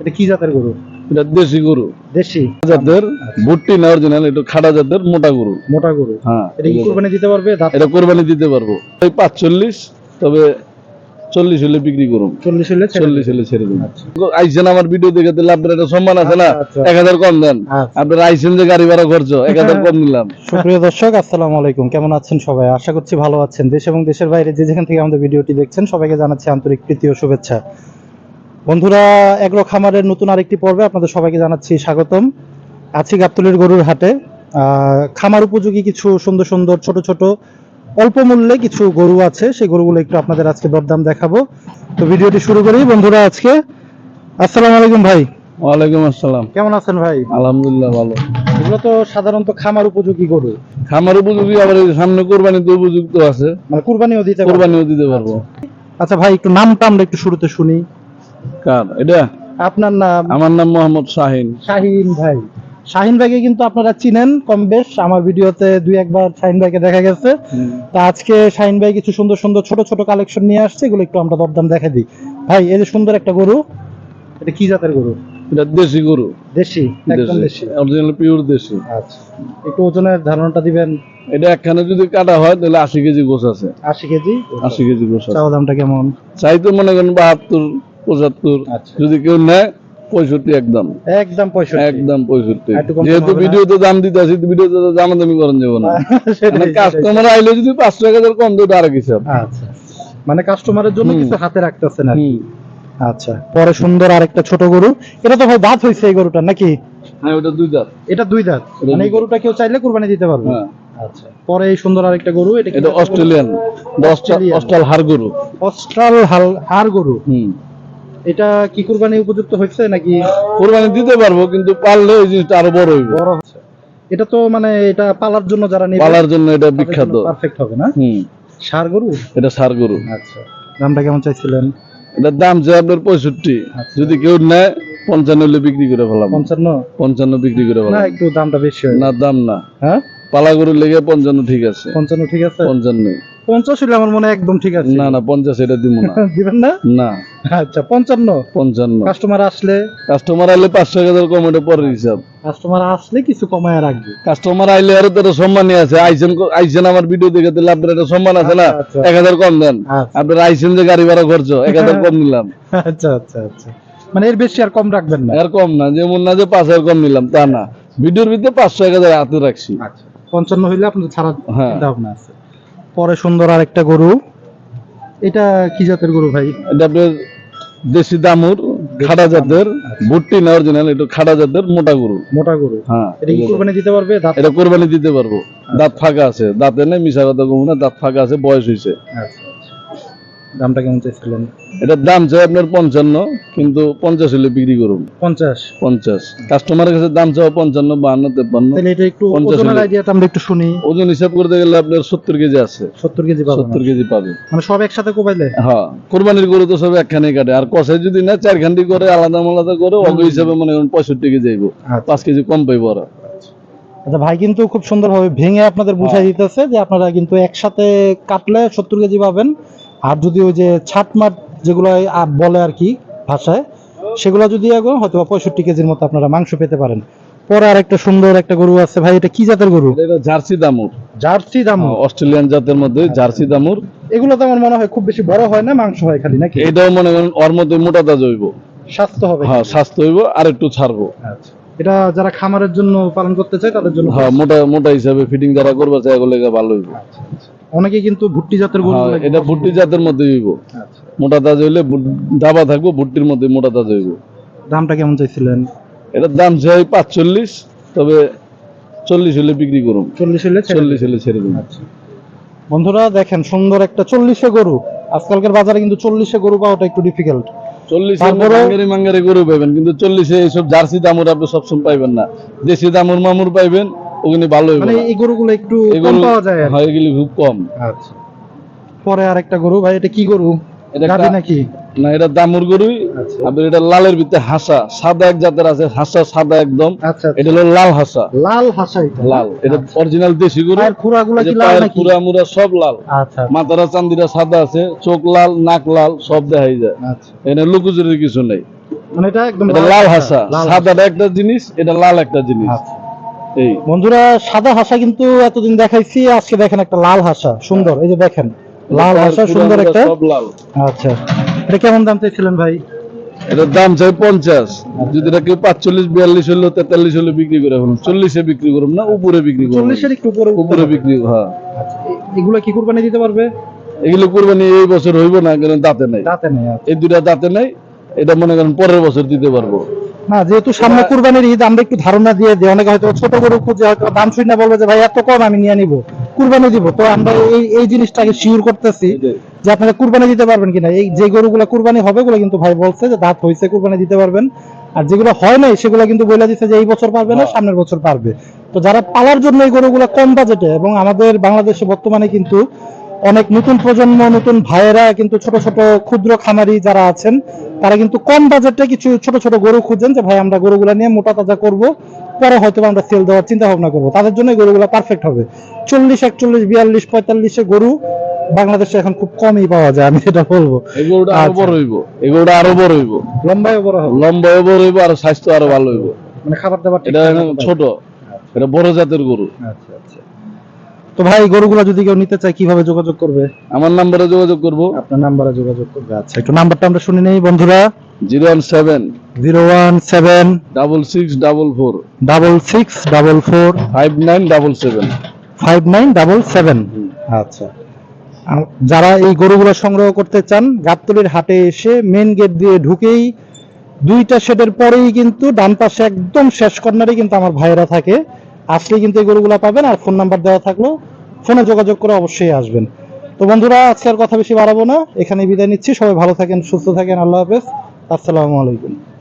এটা কি জাতের গরু? এটা দেশি গরু। দেশি? জাতের ভুট্টি না অরিজিনাল এটা খাড়া জাতের মোটা গরু। মোটা গরু। হ্যাঁ। এটা কি কুরবানি দিতে পারবে? এটা কোরবানি দিতে পারব। এই পাঁচচল্লিশ তবে চল্লিশ হলে বিক্রি করুন চল্লিশ হলে চল্লিশ হলে ছেড়ে দিন আচ্ছা। আইসেন আমার ভিডিও দেখে দিলে আপনার একটা সম্মান আছে না? আচ্ছা, আচ্ছা। এক হাজার কম দেন। আপনার আইসেন যে গাড়ি ভাড়া খরচ এক হাজার কম নিলাম। সুপ্রিয় দর্শক আসসালামু আলাইকুম। কেমন আছেন সবাই? আশা করছি ভালো আছেন। দেশ এবং দেশের বাইরে যে যেখান থেকে আমাদের ভিডিওটি দেখছেন সবাইকে জানাচ্ছি আন্তরিক প্রীতি ও শুভেচ্ছা। বন্ধুরা এগ্রো খামারের নতুন আরেকটি পর্বে আপনাদের সবাইকে জানাচ্ছি স্বাগতম। আছি গাবতলির গরুর হাটে। খামার উপযোগী কিছু সুন্দর সুন্দর ছোট ছোট অল্প মূল্যে কিছু গরু আছে। সেই গরুগুলো একটু আপনাদের আজকে দরদাম দেখাবো। তো ভিডিওটি শুরু করি। বন্ধুরা আজকে আসসালামু আলাইকুম ভাই। ওয়ালাইকুম আসসালাম। কেমন আছেন ভাই? আলহামদুলিল্লাহ ভালো। এগুলো তো সাধারণত খামার উপযোগী গরু। খামার উপযোগী আবার সামনে কোরবানিতে উপযুক্ত আছে। মানে কুরবানিও দিতে পারবে। কোরবানিও দিতে পারব। আচ্ছা ভাই একটু নামটা আমরা একটু শুরুতে শুনি। কার? এটা? আপনার নাম? আমার নাম মোহাম্মদ শাহিন। শাহিন ভাই। শাহিন ভাইকে কিন্তু আপনারা চিনেন কম বেশ। আমার ভিডিওতে দুই একবার শাহিন ভাইকে দেখা গেছে। তা আজকে শাহিন ভাই কিছু সুন্দর সুন্দর ছোট ছোট কালেকশন নিয়ে আসছে। এগুলো একটু আমরা দরদাম দেখা দিই। ভাই এই যে সুন্দর একটা গরু। এটা কি জাতের গরু? এটা দেশি গরু। দেশি? একদম দেশি। অরিজিনাল পিওর দেশি। আচ্ছা। একটু ওজনের ধারণাটা দিবেন। এটা একখানে যদি কাটা হয় তাহলে আশি কেজি গোছ আছে। আশি কেজি? আশি কেজি গোছ আছে। চাওয়া দামটা কেমন? চাইতে মনে করেন বাহাত্তর পঁচাত্তর। আচ্ছা। যদি কেউ নেয় পঁয়ষট্টি একদম। একদম পঁয়ষট্টি। একদম পঁয়ষট্টি। যেহেতু ভিডিওতে দাম দিতে আসি ভিডিওতে দামাদামি করেন যাব না। কাস্টমার আইলে যদি পাঁচশো এক হাজার কম আর হিসাব। আচ্ছা। মানে কাস্টমারের জন্য কিছু হাতে রাখতেছেন আর আচ্ছা। পরে সুন্দর আরেকটা ছোট গরু। এটা তো ভাই দাঁত হয়েছে এই গরুটা নাকি? হ্যাঁ ওটা দুই দাঁত। এটা দুই দাঁত। মানে এই গরুটা কেউ চাইলে কুরবানি দিতে পারবে। হ্যাঁ। আচ্ছা। পরে এই সুন্দর আরেকটা গরু এটা? অস্ট্রেলিয়ান। অস্ট্রাল হার গরু। অস্ট্রাল হার গরু। হুম। এটা কি কুরবানি উপযুক্ত হয়েছে নাকি? কোরবানি দিতে পারব কিন্তু পারলে এই জিনিসটা আরও বড় হইব। বড় হচ্ছে এটা তো মানে এটা পালার জন্য যারা নেবে পালার জন্য এটা বিখ্যাত। পারফেক্ট হবে না? হুম। সার গরু? এটা সার গরু। আচ্ছা। দামটা কেমন চাইছিলেন? এটার দাম যে আপনার পঁয়ষট্টি। আচ্ছা। যদি কেউ নেয় পঞ্চান্ন হলে বিক্রি করে ফেলাম পঞ্চান্ন? পঞ্চান্ন বিক্রি করে না ফেলাম একটু দামটা বেশি হয়। না দাম না। হ্যাঁ? পালা গরুর লেগে পঞ্চান্ন ঠিক আছে। পঞ্চান্ন ঠিক আছে? পঞ্চান্ন। পঞ্চাশ হলে আমার মনে একদম ঠিক আছে। না না পঞ্চাশ এটা দিব না। দিবেন না? না। আচ্ছা পঞ্চান্ন। পঞ্চান্ন। কাস্টমার আসলে? কাস্টমার আইলে পাঁচশো হাজার পরের হিসাব। কাস্টমার আসলে কিছু কমায় রাখবে। কাস্টমার আইলে আরও তো সম্মানই আছে। আইসেন আইসেন আমার ভিডিও দেখে দিলে আপনার একটা সম্মান আছে না? আচ্ছা, আচ্ছা। এক হাজার কম দেন। আচ্ছা। আপনার আইসেন যে গাড়ি ভাড়া খরচ এক হাজার কম নিলাম। আচ্ছা আচ্ছা আচ্ছা। মানে এর বেশি আর কম রাখবেন না। আর কম না যেমন না যে পাঁচ হাজার কম নিলাম তা না। ভিডিওর ভিতরে পাঁচশো এক হাজার হাতে রাখছি। আচ্ছা পঞ্চান্ন হইলে আপনার ছাড়া হ্যাঁ। ভাবনা আছে। পরে সুন্দর আরেকটা গরু। এটা কি জাতের গরু ভাই? এটা আপনার দেশি দামুর খাড়া জাতের ভুট্টি না অরিজিনাল এটা খাড়া জাতের মোটা গরু। মোটা গরু। হ্যাঁ এটা কি কুরবানি দিতে পারবে? দাঁত এটা কোরবানি দিতে পারব। দাঁত ফাঁকা আছে। দাঁতে নেই মিশা কথা কমু না দাঁত ফাঁকা আছে বয়স হয়েছে আচ্ছা। দামটা কেমন চাইছিলেন? এটার দাম চাই আপনার পঞ্চান্ন কিন্তু পঞ্চাশ হলে বিক্রি করুন। পঞ্চাশ? পঞ্চাশ। কাস্টমারের কাছে দাম চাও পঞ্চান্ন বাহান্ন তাহলে এটা একটু ওজনের আইডিয়াটা আমরা একটু শুনি। ওজন হিসাব করতে গেলে আপনার সত্তর কেজি আছে। সত্তর কেজি পাবো সত্তর কেজি পাবে। মানে সব একসাথে কোবাইলে? হ্যাঁ। কোরবানির গরু তো সব একখানে কাটে। আর কষাই যদি না চার খান্ডি করে আলাদা আলাদা করে অগ হিসাবে মনে করেন পঁয়ষট্টি কেজি যাইব আচ্ছা। পাঁচ কেজি কম পাইব ওরা। আচ্ছা ভাই কিন্তু খুব সুন্দরভাবে ভেঙে আপনাদের বুঝাই হ্যাঁ। দিতেছে যে আপনারা কিন্তু একসাথে কাটলে সত্তর কেজি পাবেন। আর যদি ওই যে ছাটমাট যেগুলো বলে আর কি ভাষায় সেগুলো যদি এখন হয়তো বা পঁয়ষট্টি কেজির মতো আপনারা মাংস পেতে পারেন। পরে আর একটা সুন্দর একটা গরু আছে। ভাই এটা কি জাতের গরু? এটা জার্সি দামুর। জার্সি দাম হ্যাঁ, অস্ট্রেলিয়ান জাতের মধ্যে জার্সি দামুর। এগুলো তো আমার মনে হয় খুব বেশি বড় হয় না মাংস হয় খালি নাকি? এটাও মনে করেন ওর মধ্যে মোটা তাজ হইব। স্বাস্থ্য হবে। হ্যাঁ স্বাস্থ্য হইব আর একটু ছাড়বো। আচ্ছা। এটা যারা খামারের জন্য পালন করতে চায় তাদের জন্য হ্যাঁ মোটা মোটা হিসাবে ফিটিং যারা করবে চাই এগুলো ভালো হইব। অনেকে কিন্তু ভুট্টি জাতের গরু হ্যাঁ, এটা ভুট্টি জাতের মধ্যে হইব। আচ্ছা। মোটা তাজ হইলে দাবা থাকব ভুট্টির মধ্যে মোটা তাজ হইব। দামটা কেমন চাইছিলেন? এটার দাম চাই পাঁচচল্লিশ তবে চল্লিশ হলে বিক্রি করুন চল্লিশ হলে ছেড়ে চল্লিশ হলে ছেড়ে দিন আচ্ছা। বন্ধুরা দেখেন সুন্দর একটা চল্লিশে গরু। আজকালকার বাজারে কিন্তু চল্লিশে গরু পাওয়াটা একটু ডিফিকাল্ট চল্লিশে তারপরেও- মাঙ্গারি মাঙ্গারি গরু পাইবেন কিন্তু চল্লিশে এইসব জার্সি দামুর আপনি সবসময় পাইবেন না। দেশি দামুর মামুর পাইবেন ভালো মানে এই গরুগুলো একটু কম পাওয়া যায়। হয় এগুলি খুব কম। আচ্ছা। পরে আর একটা গরু ভাই এটা কি গরু? এটা গাবি নাকি? না এটা দামুর গরুই আচ্ছা। আপনার এটা লালের ভিতরে হাসা। সাদা এক জাতের আছে হাসা সাদা একদম। আচ্ছা এটা হলো লাল হাসা। লাল হাসা এটা? লাল। এটা অরিজিনাল দেশি গরু। আর খুরাগুলা কি লাল নাকি? পুরা মুরা সব লাল। আচ্ছা মাথারা চান্দিরা সাদা আছে চোখ লাল নাক লাল সব দেখাই যায়। আচ্ছা। এখানে লুকুচুরির কিছু নেই। মানে এটা একদম লাল হাসা। সাদাটা একটা জিনিস এটা লাল একটা জিনিস। আচ্ছা। বন্ধুরা সাদা হাসা কিন্তু এতদিন দেখাইছি আজকে দেখেন একটা লাল হাসা সুন্দর। এই যে দেখেন লাল হাসা সুন্দর একটা আচ্ছা। এটা কেমন দাম চাইছিলেন ভাই? এটার দাম চাই পঞ্চাশ। যদি এটা কেউ পাঁচচল্লিশ বিয়াল্লিশ হলো তেতাল্লিশ হলে বিক্রি করে ফেলুন। চল্লিশে বিক্রি করুন না উপরে বিক্রি করুন। চল্লিশের একটু উপরে উপরে বিক্রি হ্যাঁ। আচ্ছা, এগুলো কি কুরবানি দিতে পারবে? এগুলো কোরবানি এই বছর হইব না কারণ দাঁতে নাই। দাঁতে নেই আচ্ছা। এই দুটা দাঁতে নাই এটা মনে করেন পরের বছর দিতে পারব। না যেহেতু সামনে কুরবানির ঈদ আমরা একটু ধারণা দিয়ে দিই। অনেকে হয়তো ছোট গরু খুঁজে হয়তো দাম শুনে বলবে যে ভাই এত কম আমি নিয়ে নিব। কুরবানি দিব। তো আমরা এই এই জিনিসটাকে শিওর করতেছি যে আপনারা কুরবানি দিতে পারবেন কিনা। এই যে গরুগুলো কুরবানি হবে ওগুলো কিন্তু ভাই বলছে যে দাঁত হয়েছে কুরবানি দিতে পারবেন। আর যেগুলো হয় নাই সেগুলো কিন্তু বলে দিচ্ছে যে এই বছর পারবে না সামনের বছর পারবে। তো যারা পালার জন্য এই গরুগুলো কম বাজেটে এবং আমাদের বাংলাদেশে বর্তমানে কিন্তু অনেক নতুন প্রজন্ম নতুন ভাইয়েরা কিন্তু ছোট ছোট ক্ষুদ্র খামারি যারা আছেন তারা কিন্তু কম বাজেটে কিছু ছোট ছোট গরু খুঁজেন যে ভাই আমরা গরুগুলা নিয়ে মোটা তাজা করব পরে হয়তো আমরা সেল দেওয়ার চিন্তা ভাবনা করব। তাদের জন্য গরুগুলা পারফেক্ট হবে। চল্লিশ একচল্লিশ বিয়াল্লিশ পঁয়তাল্লিশে গরু বাংলাদেশে এখন খুব কমই পাওয়া যায় আমি এটা বলব। এগুলোটা আরও আচ্ছা। বড় হইব। এগুলোটা আরও বড় হইব। লম্বায় বড় হবে। লম্বায় বড় হইব আর স্বাস্থ্য আরও ভালো হইব। মানে খাবার দাবার এটা। ছোট। এটা বড় জাতের গরু। আচ্ছা আচ্ছা। তো ভাই গরুগুলা যদি কেউ নিতে চায় কীভাবে যোগাযোগ করবে? আমার নাম্বারে যোগাযোগ করব। আপনার নাম্বারে যোগাযোগ করবে। আচ্ছা একটু নাম্বারটা আমরা শুনে নেই বন্ধুরা। Zero one seven zero one seven double six double four double six double four five nine double seven. Five nine double seven. আচ্ছা। যারা এই গরুগুলো সংগ্রহ করতে চান গাবতলির হাটে এসে মেন গেট দিয়ে ঢুকেই দুইটা শেডের পরেই কিন্তু ডান পাশে একদম শেষ কর্নারে কিন্তু আমার ভাইয়েরা থাকে। আসলে কিন্তু এই গরুগুলা পাবেন আর ফোন নাম্বার দেওয়া থাকল। ফোনে যোগাযোগ করে অবশ্যই আসবেন। তো বন্ধুরা, আজকে আর কথা বেশি বাড়াবো না। এখানে বিদায় নিচ্ছি। সবাই ভালো থাকেন, সুস্থ থাকেন। আল্লাহ হাফেজ। আসসালামু আলাইকুম।